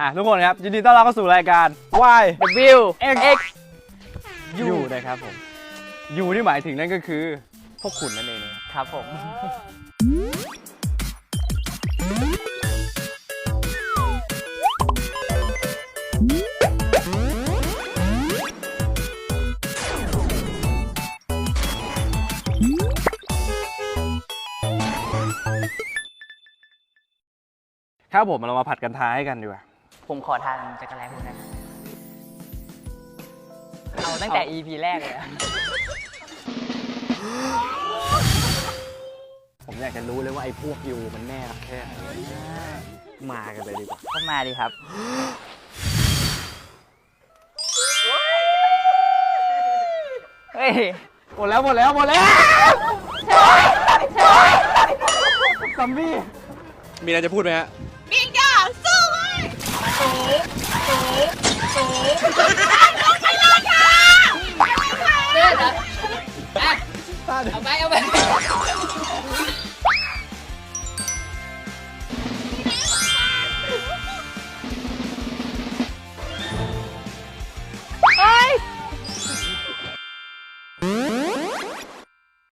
อะทุกคนครับยินดีต้อนรับเข้าสู่รายการ Y W X X U นะครับผม U ที่หมายถึงนั่นก็คือ พวกคุณนั่นเองนะครับครับผม ครับผมเรามาผัดกันทายให้กันดีกว่า ผมขอทานจักรแลคุณนะเอาตั้งแต่ EP แรกเลยอะผมอยากจะรู้เลยว่าไอ้พวก U มันแน่แค่ไหนมากันเลยดีกว่าก็มาดีครับ เฮ้ย หมดแล้วหมดแล้วหมดแล้วซัมบี้มีอะไรจะพูดไหมฮะ 好吧าไ